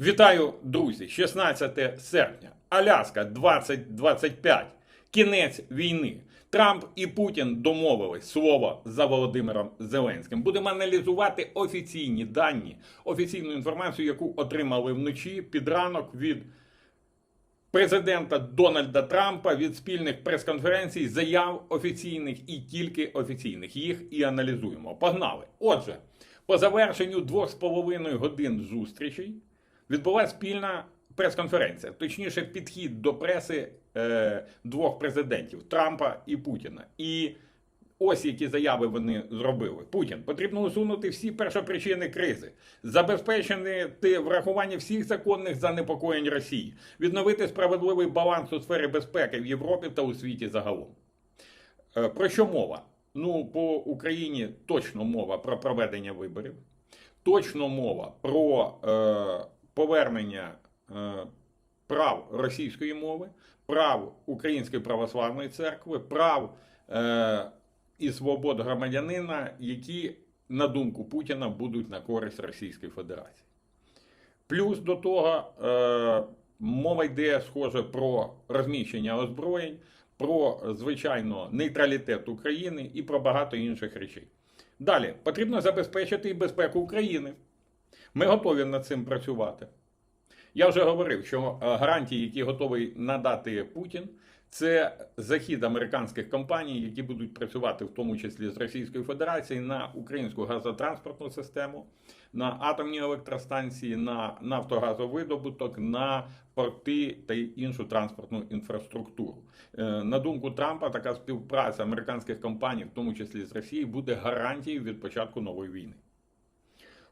Вітаю, друзі! 16 серпня. Аляска 2025. Кінець війни. Трамп і Путін домовились слово за Володимиром Зеленським. Будемо аналізувати офіційні дані, офіційну інформацію, яку отримали вночі під ранок від президента Дональда Трампа від спільних прес-конференцій, заяв офіційних і тільки офіційних. Їх і аналізуємо. Погнали. Отже, по завершенню двох з половиною годин зустрічей відбулася спільна прес-конференція, точніше, підхід до преси е, двох президентів Трампа і Путіна. І ось які заяви вони зробили. Путін потрібно усунути всі першопричини кризи, забезпечити врахування всіх законних занепокоєнь Росії, відновити справедливий баланс у сфері безпеки в Європі та у світі загалом. Е, Про що мова? Ну, по Україні точно мова про проведення виборів, точно мова про е, повернення е, прав російської мови, прав Української православної церкви, прав е, і свобод громадянина, які, на думку Путіна, будуть на користь Російської Федерації. Плюс до того е, мова йде схоже про розміщення озброєнь, про звичайно нейтралітет України і про багато інших речей. Далі потрібно забезпечити і безпеку України. Ми готові над цим працювати. Я вже говорив, що е, гарантії, які готовий надати Путін, це захід американських компаній, які будуть працювати в тому числі з Російською Федерацією на українську газотранспортну систему, на атомні електростанції, на нафтогазовидобуток, на порти та іншу транспортну інфраструктуру. Е, На думку Трампа, така співпраця американських компаній, в тому числі з Росією, буде гарантією від початку нової війни.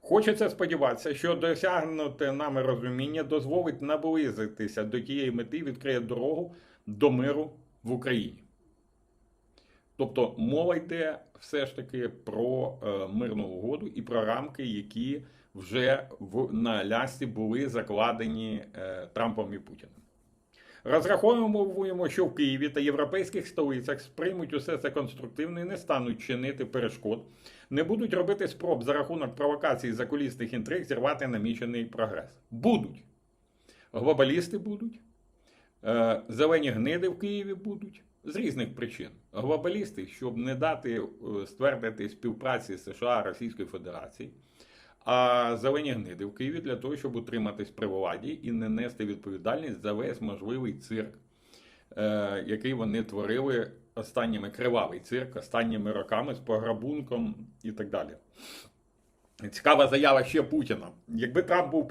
Хочеться сподіватися, що досягнуте нами розуміння дозволить наблизитися до тієї мети відкриє дорогу до миру в Україні. Тобто мова йде все ж таки про е, мирну угоду і про рамки, які вже в, на лясці були закладені е, Трампом і Путіним. Розраховуємо, що в Києві та європейських столицях сприймуть усе це конструктивно і не стануть чинити перешкод, не будуть робити спроб за рахунок провокацій закулісних інтриг зірвати намічений прогрес. Будуть. Глобалісти будуть, е, зелені гниди в Києві будуть з різних причин. Глобалісти, щоб не дати е, ствердити співпраці США Російської Федерації, а зелені гниди в Києві для того, щоб утриматись при владі і не нести відповідальність за весь можливий цирк, е, який вони творили останніми кривавий цирк, останніми роками з пограбунком і так далі. Цікава заява ще Путіна. Якби Трамп був